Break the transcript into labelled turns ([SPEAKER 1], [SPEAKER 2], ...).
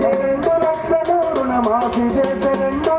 [SPEAKER 1] రెండు
[SPEAKER 2] లక్షలు రుణమాఫీ చేసే రెండు